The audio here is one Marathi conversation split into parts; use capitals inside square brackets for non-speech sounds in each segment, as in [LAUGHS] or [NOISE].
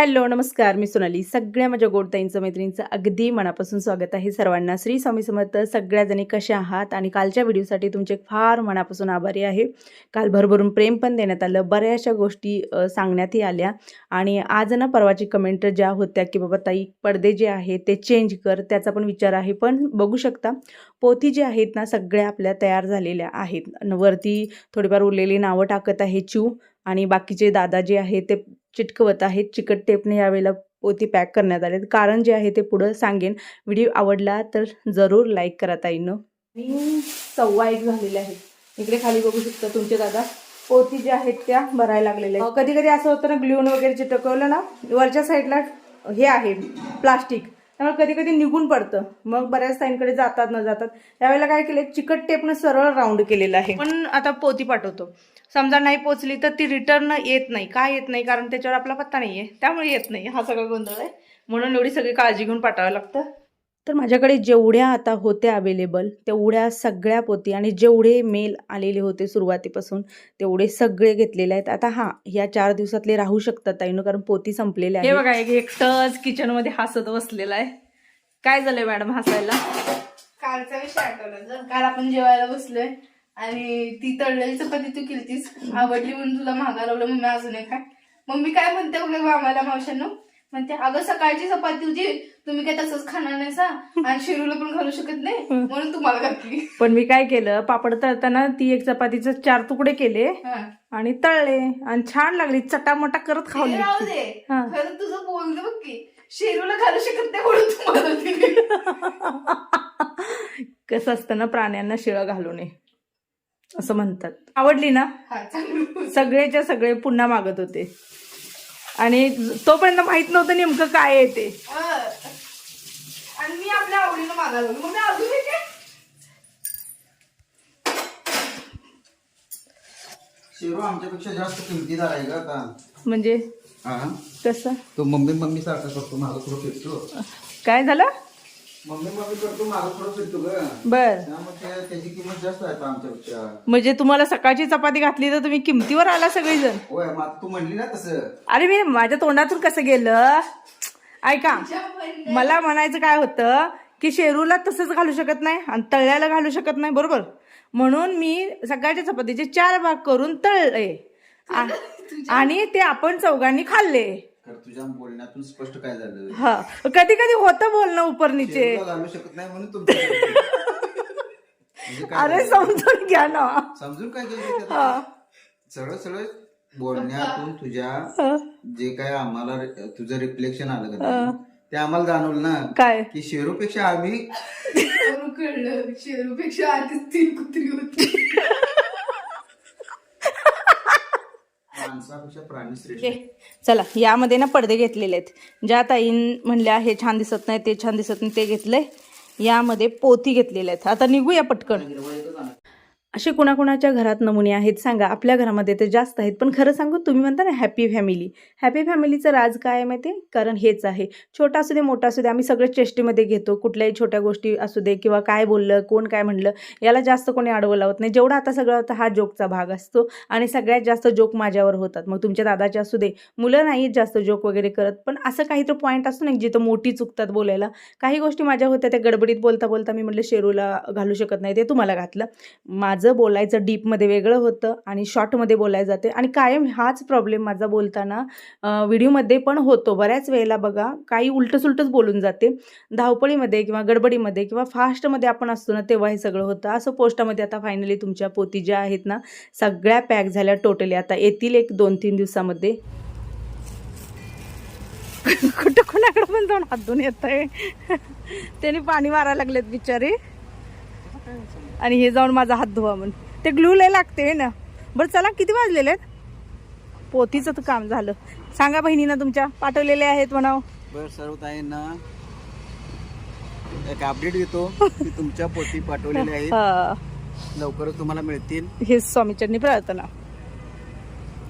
हॅलो नमस्कार. मी सोनाली. सगळ्या माझ्या गोडताईंचं मैत्रिणींचं अगदी मनापासून स्वागत आहे सर्वांना. श्री स्वामी समर्थ सगळ्याजणी कसे आहात? आणि कालच्या व्हिडिओसाठी तुमचे फार मनापासून आभारी आहे. काल भरभरून प्रेम पण देण्यात आलं. बऱ्याचशा गोष्टी सांगण्यातही आल्या. आणि आज ना परवाची कमेंट ज्या होत्या की बाबा ताई पडदे जे आहे ते चेंज कर. त्याचा पण विचार आहे. पण बघू शकता पोथी जे आहेत ना सगळ्या आपल्या तयार झालेल्या आहेत. न वरती थोडीफार उरलेली नावं टाकत आहे चू. आणि बाकीचे दादा जे आहे ते चिटकवत आहेत चिकट टेपने यावेळेला पोती पॅक करण्यात आले कारण जे आहे ते पुढं सांगेन. व्हिडिओ आवडला तर जरूर लाईक करा ताईनं. आणि सव्वा एक झालेले आहेत. इकडे खाली बघू शकता तुमचे दादा. पोती ज्या आहेत त्या भरायला लागलेल्या आहेत. कधी कधी असं होतं ना ग्ल्यून वगैरे चिटकवलं ना वरच्या साईडला हे आहे प्लास्टिक. त्यामुळे कधी कधी निघून पडतं. मग बऱ्याच ताईंकडे जातात न जातात. त्यावेळेला काय केलं चिकट टेपनं सरळ राऊंड केलेलं आहे. पण आता पोती पाठवतो. समजा नाही पोचली तर ती रिटर्न येत नाही. का येत नाही? कारण त्याच्यावर आपला पत्ता नाही आहे त्यामुळे येत नाही. हा सगळा गोंधळ आहे. म्हणून एवढी सगळी काळजी घेऊन पाठवावं लागतं. तर माझ्याकडे जेवढ्या आता होत्या अवेलेबल तेवढ्या सगळ्या पोती आणि जेवढे मेल आलेले होते सुरुवातीपासून तेवढे सगळे घेतलेले आहेत. आता हा या चार दिवसातले राहू शकतात ताईनं कारण पोती संपलेले आहे बघा एक एकटंच किचनमध्ये हसत बसलेला आहे. काय झालंय मॅडम हसायला? कालचा विषय आठवला जर काल आपण जेवायला बसलोय आणि ती तळलेली चपाती तू केलतीस. आवडली म्हणून तुला महागा लावलं मम्मी अजून एक काय मम्मी काय म्हणते बघ आम्हाला मावशांनो म्हणते अगं सकाळची चपाती तुझी तुम्ही काय तसंच खाणार नाही सा आणि शिरूला पण घालू शकत नाही म्हणून तुम्हाला घातली. पण मी काय केलं पापड तळताना ती एक चपातीचे चार तुकडे केले. आणि तळले आणि छान लागली चटामटा करत राहू दे. खरं तुझं बोलणं बघ की शेरूला घालू शकत नाही म्हणून तुम्हाला कसं असतं ना प्राण्यांना शिळं घालू नये. असं म्हणतात. आवडली ना? सगळेच्या सगळे पुन्हा मागत होते. आणि तोपर्यंत माहीत नव्हतं नेमकं काय आहे ते. हा. आणि मी आपल्या आवडीनं मागायला मग अजून. शिरो आमच्यापेक्षा जास्त किमतीदार आहे का आता. म्हणजे? हा? कसं तो मम्मी मम्मी सारखा करतो माझं थोडं फिरतो? काय झालं? मम्मी मम्मी करतो माझं थोडं फिरतो ग. बर. त्यामुळे ते- त्याची किंमत जास्त आहे आता आमच्यापेक्षा म्हणजे तुम्हाला सकाळची चपाती घातली तर तुम्ही किमतीवर आला सगळेजण? होय मग आता तू म्हणली ना तसं. अरे मी माझ्या तोंडातून कसं गेलं? ऐका मला म्हणायचं काय होतं की शेरूला तसंच घालू शकत नाही आणि तळल्याला घालू शकत नाही बरोबर? म्हणून मी सकाळच्या चपातीचे चार भाग करून तळले. आ- आणि ते आपण चौघांनी खाल्ले. तर तुझ्या बोलण्यातून स्पष्ट काय झालं? हा कधी कधी होतं बोलणं उपर नीचे शिरोला घालू शकत नाही म्हणून म्हणजे काय अरे झालं? समजून घ्या ना. समजून काय केलं? सरळ सरळ बोलण्यातून तुझ्या हा. जे काय आम्हाला रे- तुझं रिफ्लेक्शन आलं का ते? आम्हाला जाणवलं ना काय? की शेरूपेक्षा आम्ही शेरू कळलं शेरूपेक्षा आधीच तीन कुत्री होती. [LAUGHS] माणसापेक्षा प्राणी श्रेष्ठ. घे. चला यामध्ये ना पडदे घेतलेले आहेत. ज्या ताईन म्हणल्या हे छान दिसत नाही ते छान दिसत नाही ते घेतलंय. यामध्ये पोती घेतलेल्या आहेत. आता निघूया पटकन. असे कोणाकोणाच्या घरात नमुने आहेत सांगा. आपल्या घरामध्ये ते जास्त आहेत. पण खरं सांगू तुम्ही म्हणता ना हॅपी फॅमिली हॅपी फॅमिलीचं राज काय आहे माहिती? आहे? कारण हेच आहे. छोटा असू दे मोठा असू दे आम्ही सगळे चेष्टीमध्ये घेतो. कुठल्याही छोट्या गोष्टी असू दे किंवा काय बोललं कोण काय म्हणलं याला जास्त कोणी अडवं लावत नाही. जेवढा आता सगळं होतं हा जोकचा भाग असतो आणि सगळ्यात जास्त जोक माझ्यावर होतात. मग तुमच्या दादाचे असू दे मुलं नाहीत जास्त जोक वगैरे करत. पण असं काही तर पॉईंट असतो ना जिथं मोठी चुकतात बोलायला. काही गोष्टी माझ्या होत्या त्या गडबडीत बोलता बोलता मी म्हटलं शेरूला घालू शकत नाही. ते तुम्हाला घातलं. माझं माझं बोलायचं डीपमध्ये वेगळं होतं आणि शॉर्टमध्ये बोलायला जाते. आणि कायम हाच प्रॉब्लेम माझा बोलताना व्हिडिओमध्ये पण होतो. बऱ्याच वेळेला बघा काही उलटंसुलटंच बोलून जाते. धावपळीमध्ये किंवा गडबडीमध्ये किंवा फास्टमध्ये आपण असतो ना तेव्हा हे सगळं होतं. असं पोस्टामध्ये आता फायनली तुमच्या पोती ज्या आहेत ना सगळ्या पॅक झाल्या टोटली आता येतील एक दोन तीन दिवसामध्ये. कुठं कोणाकडे पण जाऊन हात धुवून येत आहे [LAUGHS] त्याने पाणी मारायला लागलेत बिचारे. आणि हे जाऊन माझा हात धुवा म्हणून. ते ग्लू लय लागते ना. बरं चला किती वाजलेले आहेत? पोतीचं तर काम झालं. सांगा बहिणीनं तुमच्या पाठवलेले आहेत म्हणाव. बर सर्व ताईंना एक अपडेट देतो. की तुमच्या पोती पाठवलेल्या आहेत. लवकरच तुम्हाला मिळतील. हे स्वामीचरणी प्रार्थना.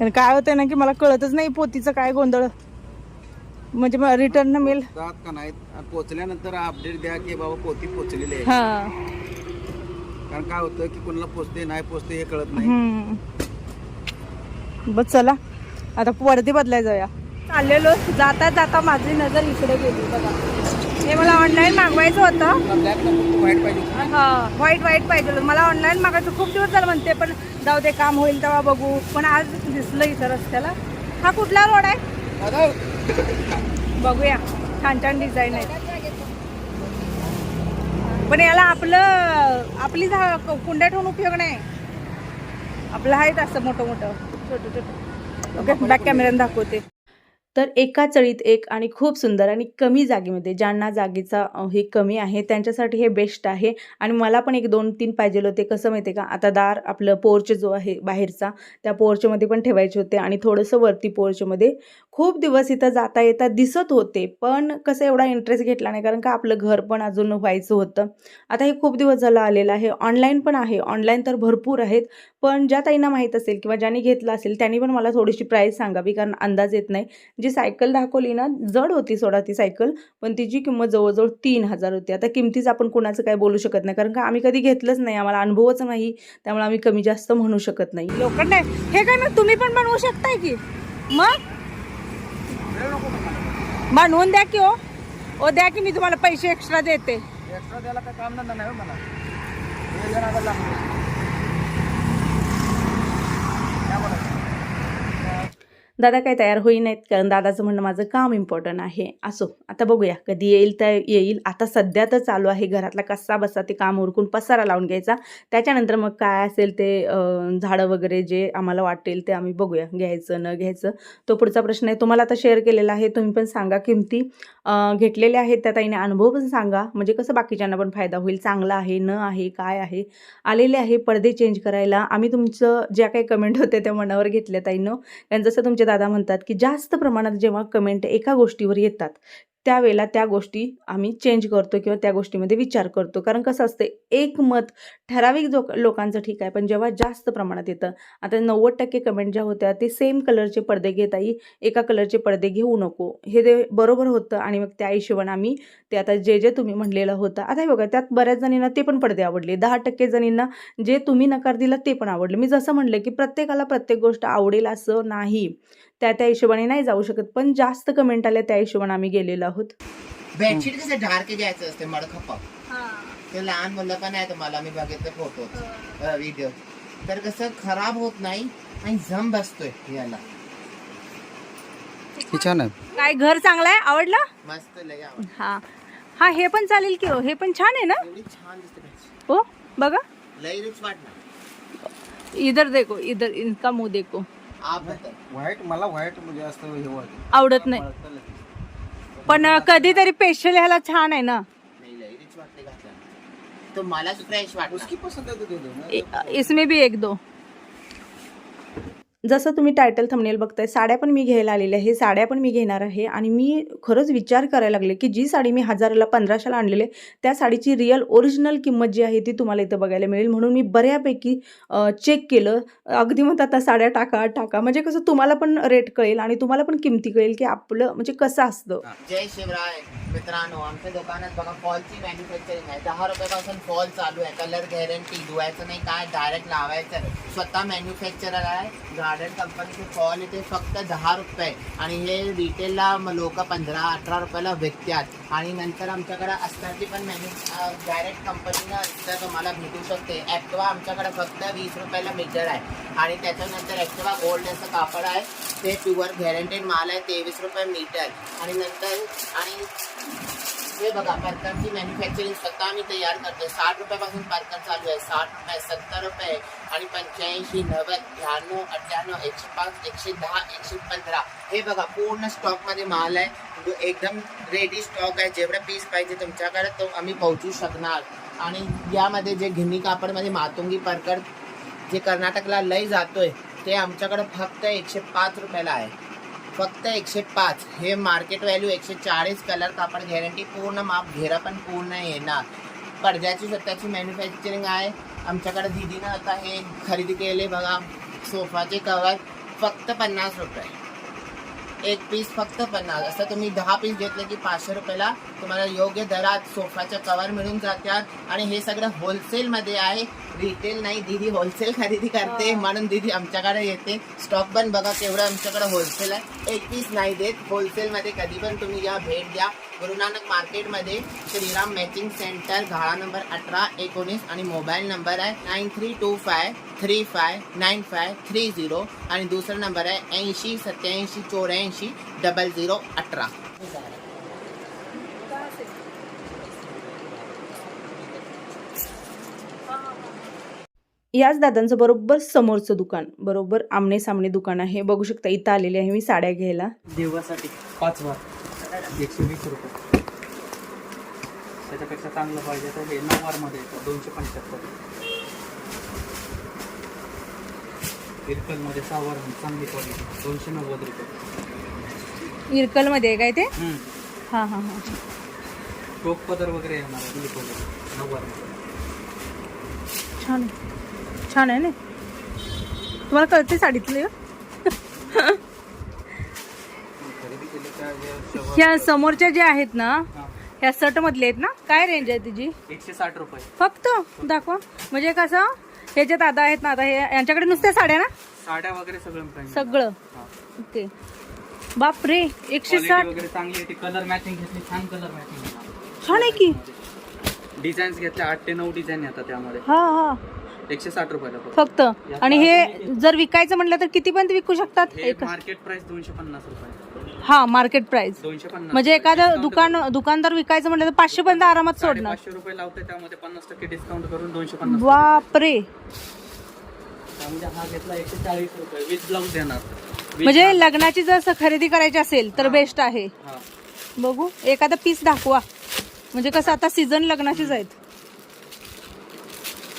आणि काय होतंय ना की मला कळतच नाही पोतीचं काय गोंधळ. म्हणजे रिटर्न मिळेल का नाहीत? आणि पोचल्यानंतर अपडेट द्या की बाबा पोती पोचलेली आहे. हा. कारण काय होतं की कोणाला पोचते नाही पोचते हे कळत नाही. हम्म. बस चला. आता पडदे बदलाय जाऊया. चाललेलो. जाता जाता माझी नजर इकडे गेली बघा. हे मला ऑनलाईन मागवायचं होतं. हा व्हाईट व्हाईट पाहिजे होतं. मला ऑनलाईन मागायचं खूप दिवस झालं म्हणते पण जाऊ दे काम होईल तेव्हा बघू. पण आज दिसलं इथं रस्त्याला. हा कुठला रोड आहे? बघूया. छान छान डिझाईन आहे. पण याला आपलं आपली झा कुंड्या ठेवून उपयोग नाही. आपलं आहेत असं मोठं मोठं. छोटं छोटं ओके बॅक कॅमेऱ्यानं दाखवते. तर एका चळीत एक आणि खूप सुंदर आणि कमी जागेमध्ये ज्यांना जागेचा हे कमी आहे त्यांच्यासाठी हे बेस्ट आहे. आणि मला पण एक दोन तीन पाहिजे होते. कसं माहिती आहे का? आता दार आपलं पोर्च जो आहे बाहेरचा त्या पोर्चमध्ये पण ठेवायचे होते आणि थोडंसं वरती पोर्चमध्ये खूप दिवस इथं जाता येता दिसत होते पण कसं एवढा इंटरेस्ट घेतला नाही कारण का आपलं घर पण अजून व्हायचं होतं. आता हे खूप दिवस झालं आलेलं आहे ऑनलाईन पण आहे ऑनलाईन तर भरपूर आहेत पण ज्या ताईंना माहीत असेल किंवा ज्यांनी घेतलं असेल त्यांनी पण मला थोडीशी प्राईस सांगावी कारण अंदाज येत नाही. जी सायकल दाखवली ना जड होती सोडा ती सायकल पण तिची किंमत जवळजवळ तीन हजार होती. आता किमतीच आपण कुणाचं काय बोलू शकत नाही कारण का आम्ही कधी घेतलंच नाही आम्हाला अनुभवच नाही त्यामुळे आम्ही कमी जास्त म्हणू शकत नाही. लोकांना हे काय ना तुम्ही पण बनवू शकताय की? मग? म्हणून द्या की हो. ओ द्या की मी तुम्हाला पैसे एक्स्ट्रा देते. एक्स्ट्रा द्यायला काय काम धंदा नाही हो मला हे जण आता लागले काय बोलायचं? दादा काय तयार होई नाहीत कारण दादाचं म्हणणं माझं काम इम्पॉर्टंट आहे. असो आता बघूया. कधी येईल तर येईल. आता सध्या तर चालू आहे. घरातला कसा बसा ते काम उरकून पसारा लावून घ्यायचा. त्याच्यानंतर मग काय असेल ते झाडं वगैरे जे आम्हाला वाटेल ते आम्ही बघूया. घ्यायचं न घ्यायचं. तो पुढचा प्रश्न आहे. तुम्हाला आता शेअर केलेला आहे. तुम्ही पण सांगा किमती घेतलेल्या आहेत. त्या ताईने अनुभव पण सांगा. म्हणजे कसं बाकीच्यांना पण फायदा होईल. चांगला आहे न आहे काय आहे. आलेले आहे. पडदे चेंज करायला. आम्ही तुमचं ज्या काही कमेंट होते त्या मनावर घेतल्या ताईनं. कारण जसं तुमच्या दादा म्हणतात की जास्त प्रमाणात जेव्हा कमेंट एका गोष्टीवर येतात त्यावेळेला त्या गोष्टी आम्ही चेंज करतो किंवा त्या गोष्टीमध्ये विचार करतो. कारण कसं असतं एक मत ठराविक जो लोकांचं ठीक आहे पण जेव्हा जास्त प्रमाणात येतं आता नव्वद टक्के कमेंट ज्या होत्या ते सेम कलरचे पडदे घेताई एका कलरचे पडदे घेऊ नको. हे ते बरोबर होतं आणि मग त्या हिशोबाने आम्ही ते आता जे जे तुम्ही म्हणलेलं होतं. आता हे बघा त्यात बऱ्याच जणींना ते पण पडदे आवडले. दहा टक्के जणींना जे तुम्ही नकार दिला ते पण आवडलं. मी जसं म्हणलं की प्रत्येकाला प्रत्येक गोष्ट आवडेल असं नाही. त्या त्या हिशोबाने नाही जाऊ शकत. पण जास्त कमेंट आल्या त्या हिशोबाने आम्ही गेलेलो आहोत. बेडशीट कसं ढारके घ्यायचं असते मडखपा ते लहान मुलं पण आहे तुम्हाला मी बघितलं फोटो व्हिडिओ तर कसं खराब होत नाही आणि जम बसतोय याला. छान आहे. काय घर चांगलं आहे आवडलं? मस्त लय हा. हा हे पण चालेल की हो. हे पण छान आहे ना? एवढी छान दिसते bedsheet. हो बघा. लय रिच वाटणार. इधर देखो इधर इनका मुंह देखो. व्हाईट मला व्हाईट म्हणजे असं हे वाटतं. आवडत नाही. पण अं, कधीतरी स्पेशल ह्याला छान आहे ना. नाही वाटते तो उसकी दे दो ना? इ- इसमें भी एक दो. जसं तुम्ही टायटल थंबनेल बघताय साड्या पण मी घ्यायला आलेल्या आहे साड्या पण मी घेणार आहे. आणि मी खरंच विचार करायला लागले की जी साडी मी हजाराला पंधराशेला आणलेली आहे त्या साडीची रिअल ओरिजिनल किंमत जी आहे ती तुम्हाला इथं बघायला मिळेल. म्हणून मी बऱ्यापैकी चेक केलं. अगदी म्हणतात आता साड्या टाका टाका. म्हणजे कसं तुम्हाला पण रेट कळेल आणि तुम्हाला पण किमती कळेल की आपलं म्हणजे कसं असतं. जय शिवराय. मित्रांनो आमच्या दुकानात बघा फॉलची मॅन्युफॅक्चरिंग आहे. दहा रुपयापासून फॉल चालू आहे. कलर गॅरंटी धुवायचं नाही काय डायरेक्ट लावायचं स्वतः मॅन्युफॅक्चरर आहे. गार्डन कंपनीचे फॉल इथे फक्त दहा रुपये. आणि हे रिटेलला लोक पंधरा अठरा रुपयाला विकतात. आणि नंतर आमच्याकडे असतात पण मॅन्यु डायरेक्ट कंपनीनं असतं तुम्हाला भेटू शकते. ॲक्टिवा आमच्याकडे फक्त वीस रुपयाला मीटर आहे. आणि त्याच्यानंतर ॲक्टिवा गोल्ड असं कापड आहे. ते प्युअर गॅरंटेड माल आहे तेवीस रुपये मीटर आणि नंतर आणि हे बघा पर्करची मॅन्युफॅक्चरिंग स्वतः आम्ही तयार करतो साठ रुपयापासून पर्कर चालू आहे. साठ रुपये सत्तर रुपये आणि पंच्याऐंशी नव्वद ब्याण्णव अठ्ठ्याण्णव एकशे पाच एकशे दहा एकशे पंधरा. हे बघा पूर्ण स्टॉकमध्ये माल आहे. जो एकदम रेडी स्टॉक आहे. जेवढा पीस पाहिजे तुमच्याकडे तो आम्ही पोहोचू शकणार. आणि यामध्ये जे घिनी कापडमध्ये मातुंगी परकर जे कर्नाटकला लय जातोय ते आमच्याकडे फक्त एकशे पाच रुपयाला आहे. फक्त एकशे पाच. हे मार्केट व्हॅल्यू एकशे चाळीस कलर कापड गॅरंटी पूर्ण माप घेरा पण पूर्ण येणार. पडद्याची स्वतःची मॅन्युफॅक्चरिंग आहे. आमच्याकडे दिदीनं आता हे खरेदी केले बघा. सोफाचे कवर फक्त पन्नास रुपये. एक पीस फक्त पन्नास. असं तुम्ही दहा पीस घेतले की पाचशे रुपयाला तुम्हाला योग्य दरात सोफाच्या कवर मिळून जातात. आणि हे सगळं होलसेलमध्ये आहे. रिटेल नाही दीदी होलसेल खरेदी करते. म्हणून दीदी आमच्याकडे येते. स्टॉक पण बघा केवढं आमच्याकडे होलसेल आहे. एक पीस नाही देत. होलसेल मध्ये कधी पण तुम्ही या भेट द्या. गुरु नानक मार्केटमध्ये श्रीराम मॅचिंग सेंटर घाळा नंबर अठरा एकोणीस आणि मोबाईल नंबर आहे nine three two five three five nine five three zero आणि दुसरा नंबर आहे ऐंशी सत्याऐंशी चौऱ्याऐंशी डबल झिरो अठरा. याच दादांचं बरोबर समोरचं दुकान बरोबर आमने सामने दुकान आहे. बघू शकता इथं आलेले आहे मी साड्या घ्यायला. देवासाठी पाच वार. एकशे वीस रुपये. त्याच्यापेक्षा चांगलं पाहिजे तर हे नऊवारमध्ये येतं दोनशे पंच्याहत्तर. इरकलमध्ये सहावार चांगली क्वालिटी दोनशे नव्वद रुपये. इरकलमध्ये आहे काय ते. हां हां हां. टोक पदर वगैरे येणार वगैरे नऊवारमध्ये छान. छान आहे ना? तुम्हाला कळते साडीतले ह्या समोरच्या ज्या आहेत ना. ह्या शर्ट मधले आहेत ना काय रेंज आहे तिची? एकशे साठ रुपये. फक्त? दाखवा. म्हणजे कसं हे जे दादा आहेत ना आता हे यांच्याकडे नुसत्या साड्या ना? साड्या वगैरे सगळं. सगळं. ओके. बाप रे एकशे साठ. वगैरे चांगली आहे ती. कलर मॅचिंग घेतली छान कलर मॅचिंग छान आहे की. डिझाईन्स घेतल्या आठ ते नऊ डिझाईन येतात त्यामध्ये. हा हा. एकशे साठ रुपयाला फक्त. फक्त? आणि हे जर विकायचं म्हटलं तर किती पर्यंत विकू शकतात? हे एक मार्केट प्राइस दोनशे पन्नास रुपये. हा मार्केट प्राइस दोनशे पन्नास म्हणजे एखादं दुकान दुकानदार विकायचं म्हटलं तर पाचशे पर्यंत आरामात सोडणार. पाचशे रुपये लावते त्यामध्ये पन्नास टक्के डिस्काउंट करून दोनशे पन्नास बापरे! त्यामध्ये हा घेतला एकशे चाळीस रुपये. विथ ब्लाऊज देणार. With म्हणजे लग्नाची जर खरेदी करायची असेल तर. बेस्ट आहे. हा. बघू एखादा पीस दाखवा. म्हणजे कसं आता सीझन लग्नाचीच आहेत.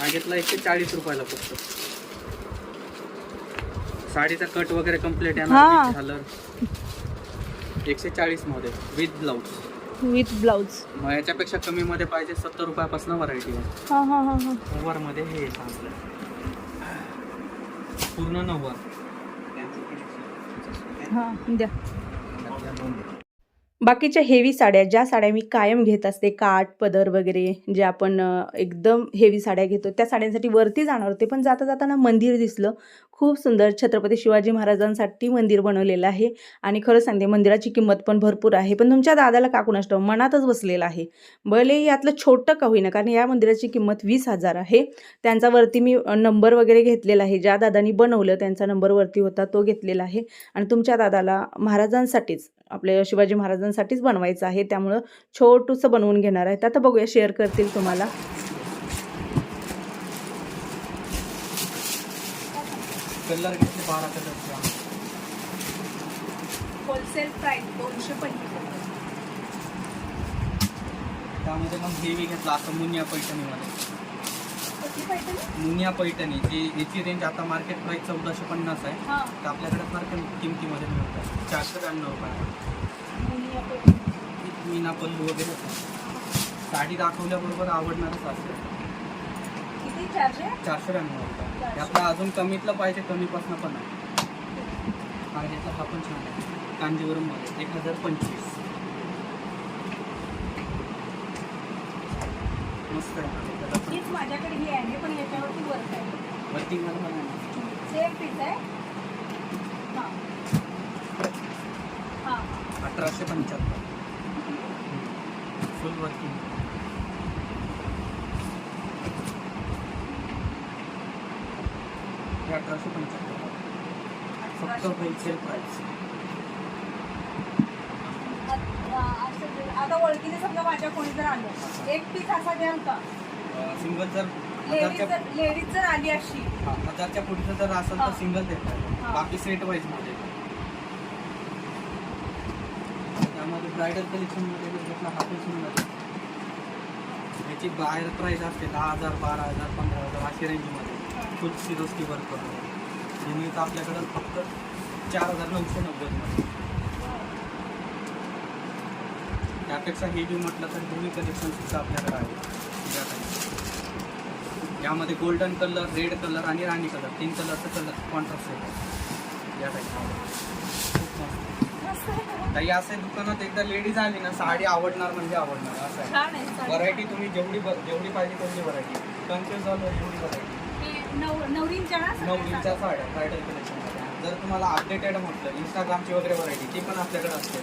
हा घेतला एकशे चाळीस रुपयाला फक्त. साडीचा कट वगैरे कंप्लीट. येणार with झालर एकशे चाळीसमध्ये विथ ब्लाऊज विथ ब्लाऊज मग याच्यापेक्षा कमी मध्ये पाहिजे सत्तर रुपयापासून व्हरायटी आहे. हा हा हा हा. नऊवारमध्ये हे पूर्ण हा द्या. बाकीच्या हेवी साड्या ज्या साड्या मी कायम घेत असते काठ पदर वगैरे जे आपण एकदम हेवी साड्या घेतो त्या साड्यांसाठी वरती जाणार होते. पण जाता जाताना मंदिर दिसलं. खूप सुंदर छत्रपती शिवाजी महाराजांसाठी मंदिर बनवलेलं आहे. आणि खरं सांगते मंदिराची किंमत पण भरपूर आहे. पण तुमच्या दादाला काकून नष्ट मनातच बसलेलं आहे. भले यातलं छोटं का होईना कारण या मंदिराची किंमत वीस हजार आहे. त्यांचा वरती मी नंबर वगैरे घेतलेला आहे. ज्या दादानी बनवलं त्यांचा नंबर वरती होता तो घेतलेला आहे. आणि तुमच्या दादाला महाराजांसाठीच आपल्या शिवाजी महाराजांसाठीच बनवायचं आहे. त्यामुळं छोटूसं बनवून घेणार आहे. तर आता बघूया शेअर करतील तुम्हाला. कलर घेतले बारा कलरचे होलसेल प्राइस दोनशे त्यामध्ये मग हेवी घेतला असं मुनिया पैठणीमध्ये मुनिया पैठणी जी याची रेंज आता मार्केट प्राइस चौदाशे पन्नास आहे. तर आपल्याकडे फार कमी किमतीमध्ये मिळतात. चारशे ब्याण्णव रुपये. मीना पल्लू वगैरे. साडी दाखवल्याबरोबर आवडणारच असते. चारशे? ब्याण्णव आपला अजून कमीतलं पाहिजे कमीपासून पण आहे. हा घेतला हा पण छान आहे. कांजीवरममध्ये एक हजार पंचवीस. मस्त आहे. माझ्याकडे ही आहे पण याच्यावरती वर्क आहे. वर्किंगमध्ये पण आहे. सेम पीस आहे. हां. अठराशे पंच्याहत्तर. फुल वर्किंग हे अठराशे पंच्याहत्तर फक्त होलसेल प्राईस आता ओळखीने समजा माझ्या कोणी जर आलं एक पीस असा द्याल का सिंगल जर लेडीज हजारच्या जर लेडीज जर आली अशी. हा, हजारच्या पुढचं जर असेल हा. तर सिंगल देतात हा. बाकी सेट वाईजमध्ये. त्यामध्ये ब्रायडल कलेक्शनमध्ये जर घेतला हा. याची बाहेर प्राइस असते दहा हजार बारा हजार पंधरा हजार अशी रेंजमध्ये फुल सिरोस्की वर्क करतो मिळतं आपल्याकडं फक्त चार हजार नऊशे नव्वदमध्ये त्यापेक्षा हेवी म्हटलं तर दोन्ही कलेक्शन सुद्धा आपल्याकडे आहे. यामध्ये गोल्डन कलर रेड कलर आणि राणी कलर तीन कलरचं कलर कॉन्ट्रास्ट आहे या टाईप ताई असं दुकानात एकदा लेडीज आली ना साडी आवडणार म्हणजे आवडणार. असं आहे. व्हरायटी तुम्ही जेवढी जेवढी पाहिजे तेवढी व्हरायटी कन्फ्युज झालं एवढी व्हरायटी नवरींच्या नवरीच्या साड्या. ब्रायडल कलेक्शनमध्ये जर तुम्हाला अपडेटेड म्हटलं इंस्टाग्रामची वगैरे व्हरायटी ती पण आपल्याकडे असते.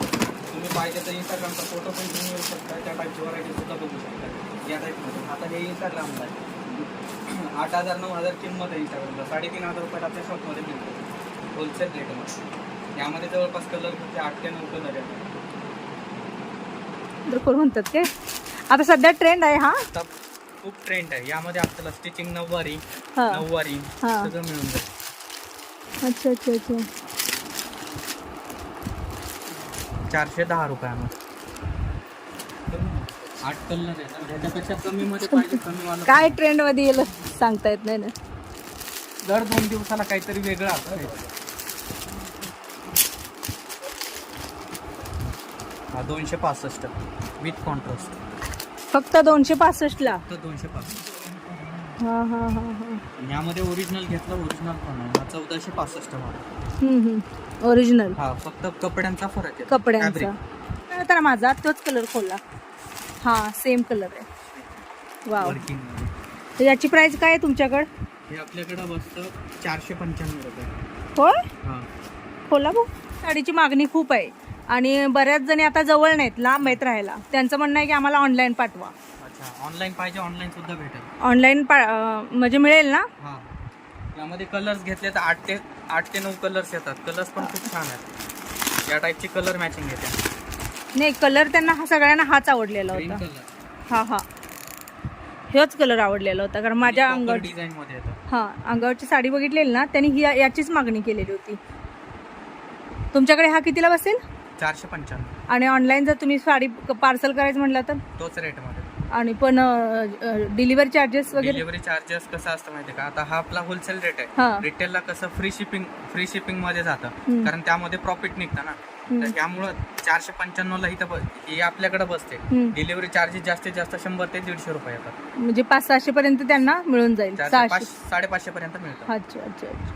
तुम्ही पाहिजे तर इंस्टाग्रामचा फोटो पण घेऊन येऊ शकता त्या टाईपची व्हरायटी सुद्धा बघू शकता. या टाईपमध्ये आता हे इंस्टाग्रामला आहे. [CLEARS THROAT] आठ हजार नऊ हजार किंमत आहे इंस्टाग्रामला साडेतीन हजार रुपयाला आपल्या शॉपमध्ये मिळतो. होलसेल रेटमध्ये यामध्ये जवळपास कलर म्हणजे आठ ते नऊ कलर आहेत कोण म्हणतात काय? आता सध्या ट्रेंड आहे हा? आता खूप ट्रेंड आहे. यामध्ये आपल्याला स्टिचिंग नऊवारी हा. नऊवारी हा. सगळं मिळून जाईल. अच्छा अच्छा अच्छा. चारशे दहा रुपयामध्ये. आठ कलर आहे त्याच्यापेक्षा कमी मध्ये [LAUGHS] पाहिजे कमी वाला काय ट्रेंडमध्ये येईल सांगता येत नाही ना. दर दोन दिवसाला काहीतरी वेगळं हा. दोनशे पासष्ट. विथ कॉन्ट्रास्ट फक्त दोनशे पासष्टला फक्त दोनशे पासष्ट. हा हा हा हा. यामध्ये ओरिजिनल घेतलं ओरिजिनल पण आहे. हा चौदाशे पासष्ट हम्म. ओरिजिनल हा फक्त कपड्यांचा फरक आहे. कपड्यांचा. Fabric. तर माझा तोच कलर खोला. हा सेम कलर आहे. वाव तर याची प्राइस काय आहे तुमच्याकडे? हे आपल्याकडं बसतं चारशे पंच्याण्णव रुपये. होय? हा. खोला भाऊ साडीची मागणी खूप आहे. आणि बऱ्याच जणी आता जवळ नाहीत लांब आहेत राहायला. त्यांचं म्हणणं आहे की आम्हाला ऑनलाईन पाठवा. अच्छा ऑनलाईन पाहिजे ऑनलाईन सुद्धा भेटेल. ऑनलाईन पा अं, म्हणजे मिळेल ना? हा. यामध्ये कलर्स घेतले तर आठ ते आठ ते नऊ कलर्स येतात. कलर्स पण खूप छान आहेत. या टाईपची कलर मॅचिंग येते नाही कलर त्यांना हा सगळ्यांना हाच आवडलेला ग्रीन होता. कलर हा हा. हेच कलर आवडलेला होता कारण माझ्या अंगावर डिझाईन मध्ये येतं. हा अंगावरची साडी बघितलेली ना त्यांनी ही याचीच मागणी केलेली होती. तुमच्याकडे हा कितीला बसेल? चारशे पंच्याण्णव. आणि ऑनलाईन जर तुम्ही साडी पार्सल करायचं म्हटलं तर? तोच रेटमध्ये. आणि पण डिलिव्हरी चार्जेस वगैरे? डिलिव्हरी चार्जेस कसं असतं माहितीये का? आता हा आपला होलसेल रेट हा. आहे रिटेलला कसं फ्री शिपिंग फ्री शिपिंगमध्ये जातं. कारण त्यामध्ये प्रॉफिट निघतं ना. तर त्यामुळं चारशे पंच्याण्णव ला इथं ब- ही आपल्याकडे बसते. हम्म. डिलिव्हरी चार्जेस जास्तीत जास्त शंभर ते दीडशे रुपये येतात. म्हणजे पाच सहाशे पर्यंत त्यांना मिळून जाईल. चारशे सहाशे. पाच साडेपाचशे पर्यंत मिळतं. अच्छा अच्छा अच्छा.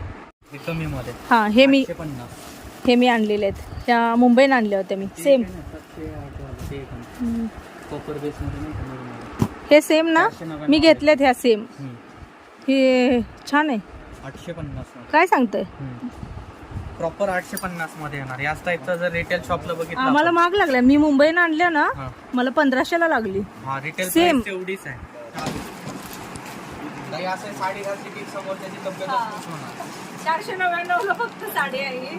हे कमी मध्ये हा हे मी पन्नास. हे मी आणलेले आहेत. त्या मुंबईत आणल्या होत्या मी. सेम हे सेम ना? नव्याण्णव. मी घेतलेत ह्या सेम. हे छान आहे. आठशे पन्नास काय सांगतोय? प्रॉपर आठशे पन्नासमध्ये येणार. याच टाईपचा जर रिटेल शॉपला बघितलं आम्हाला महाग लागल्या मी मुंबईनं आणल्या ना. मला पंधराशेला लागली. हा रिटेल. प्राइस तेवढीच आहे. काही असं साडी घातली की समोर त्याची तब्येत होणार. चारशे नव्याण्णवला फक्त साडी आहे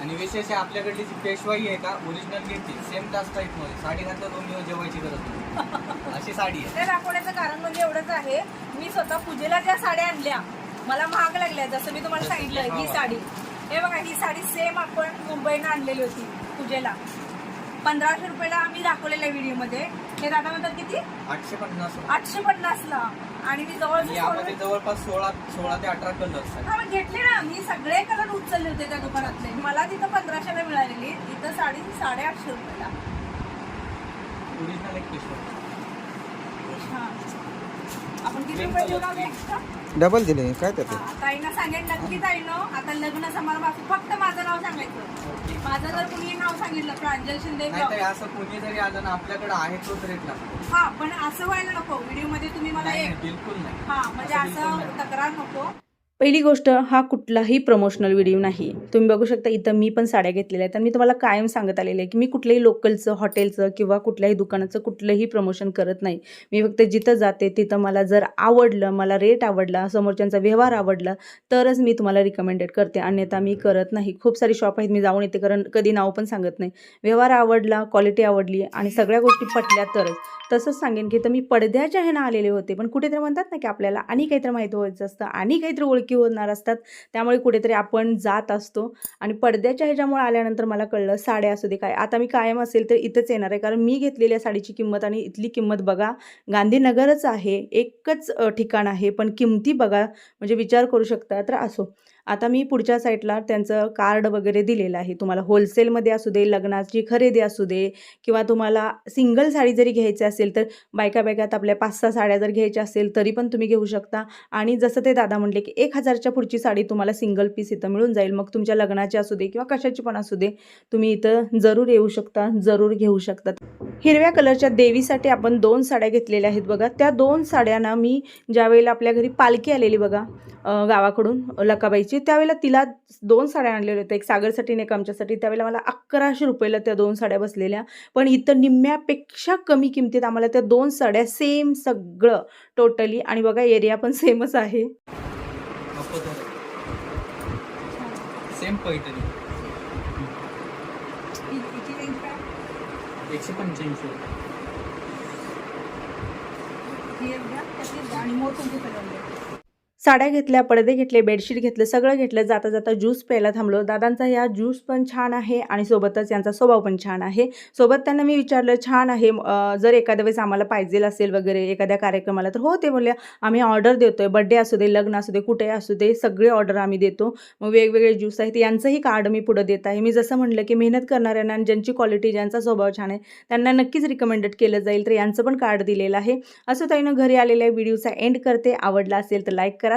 आणि विशेष आहे आपल्याकडली जी पेशवाई आहे का ओरिजिनल घेतली सेम त्याच टाईपमध्ये. साडी घातल्या दोन दिवस जेवायची गरज नाही. अशी साडी आहे. ते दाखवण्याचं कारण म्हणजे एवढंच आहे मी स्वतः पूजेला ज्या साड्या आणल्या मला महाग लागल्या जसं मी तुम्हाला सांगितलं ही साडी. हे बघा ही साडी सेम आपण मुंबईनं आणलेली होती पूजेला. पंधराशे रुपयाला आम्ही दाखवलेल्या व्हिडिओमध्ये. हे दादा म्हणतात किती? आठशे पन्नास. आठशे पन्नासला. आणि मी जवळ यामध्ये जवळपास सोळा सोळा ते अठरा कलर्स आहेत. हा मग घेतले ना. मी सगळे कलर उचलले होते त्या दुकानातले. मला तिथं पंधराशेला मिळालेली. इथं साडी साडेआठशे रुपयाला. ओरिजिनल एक पेशवाई हा. आपण किती रुपये देऊ लागले एक्स्ट्रा डबल दिले काय त्यात? ताईनं ताईनं आता लग्न समारंभात फक्त माझं नाव सांगायचं. माझं जर कुणी नाव सांगितलं प्रांजल शिंदे नाही तर असं कोणी जरी आलं ना आपल्याकडे आहे तोच रेट लागतो हा पण असं व्हायला नको. व्हिडिओमध्ये तुम्ही मला नाही एक नाही, बिलकुल नाही. हा म्हणजे असं बिलकुल असं नाही. तक्रार नको. पहिली गोष्ट हा कुठलाही प्रमोशनल व्हिडिओ नाही. तुम्ही बघू शकता इथं मी पण साड्या घेतलेल्या आहेत. आणि मी तुम्हाला कायम सांगत आलेले आहे की मी कुठल्याही लोकलचं हॉटेलचं किंवा कुठल्याही दुकानाचं कुठलंही प्रमोशन करत नाही. मी फक्त जिथं जाते तिथं मला जर आवडलं मला रेट आवडला समोरच्यांचा व्यवहार आवडला तरच मी तुम्हाला रिकमेंडेड करते. अन्यथा मी करत नाही. खूप सारी शॉप आहेत मी जाऊन येते कारण कधी नाव पण सांगत नाही. व्यवहार आवडला क्वालिटी आवडली आणि सगळ्या गोष्टी पटल्या तरच. तसंच सांगेन की तर मी पडद्याच्या ह्यानं आलेले होते. पण कुठेतरी म्हणतात ना की आपल्याला आणि काहीतरी माहिती व्हायचं असतं आणि काहीतरी ओळखी होणार असतात. त्यामुळे कुठेतरी आपण जात असतो. आणि पडद्याच्या ह्याच्यामुळे आल्यानंतर मला कळलं साड्या असू दे काय. आता मी कायम असेल तर इथंच येणार आहे. कारण मी घेतलेल्या साडीची किंमत आणि इथली किंमत बघा गांधीनगरच आहे. एकच ठिकाण आहे. पण किमती बघा. म्हणजे विचार करू शकता तर असो. आता मी पुढच्या साईडला त्यांचं कार्ड वगैरे दिलेलं आहे. तुम्हाला होलसेलमध्ये असू दे लग्नाची खरेदी असू दे किंवा तुम्हाला सिंगल साडी जरी घ्यायची असेल तर बायका बायकात आपल्या पाच सहा साड्या जर घ्यायच्या असेल तरी पण तुम्ही घेऊ शकता. आणि जसं ते दादा म्हणले की एक हजारच्या पुढची साडी तुम्हाला सिंगल पीस इथं मिळून जाईल. मग तुमच्या लग्नाची असू दे किंवा कशाची पण असू दे तुम्ही इथं जरूर येऊ शकता जरूर घेऊ शकता. हिरव्या कलरच्या देवीसाठी आपण दोन साड्या घेतलेल्या आहेत बघा. त्या दोन साड्यांना मी ज्यावेळेला आपल्या घरी पालखी आलेली बघा गावाकडून लकाबाईची त्यावेळेला तिला दोन साड्या आणलेल्या होत्या. एक सागरसाठी एक आमच्यासाठी. त्यावेळेला मला अकराशे रुपयाला त्या दोन साड्या बसलेल्या. पण इथं निम्म्यापेक्षा कमी किमतीत आम्हाला त्या दोन साड्या सेम सगळं टोटली आणि बघा एरिया पण सेमच आहे. सेम पैठणी. एकशे पंच्याऐंशी साड्या घेतल्या पडदे घेतले बेडशीट घेतलं सगळं घेतलं जाता जाता ज्यूस प्यायला थांबलो. दादांचा ह्या ज्यूस पण छान आहे आणि सोबतच यांचा स्वभाव पण छान आहे. सोबत त्यांना मी विचारलं छान आहे जर एखाद्या वेळेस आम्हाला पाहिजे असेल वगैरे एखाद्या कार्यक्रमाला तर हो ते बोलल्या आम्ही ऑर्डर देतो आहे बड्डे असू दे लग्न असू दे कुठे असू दे सगळे ऑर्डर आम्ही देतो. मग वेगवेगळे ज्यूस आहेत यांचंही कार्ड मी पुढं देत आहे. मी जसं म्हणलं की मेहनत करणाऱ्यांना ज्यांची क्वालिटी ज्यांचा स्वभाव छान आहे त्यांना नक्कीच रिकमेंडेड केलं जाईल. तर यांचं पण कार्ड दिलेलं आहे. असं ताईनं घरी आलेल्या व्हिडिओचा एंड करते. आवडला असेल तर लाईक करा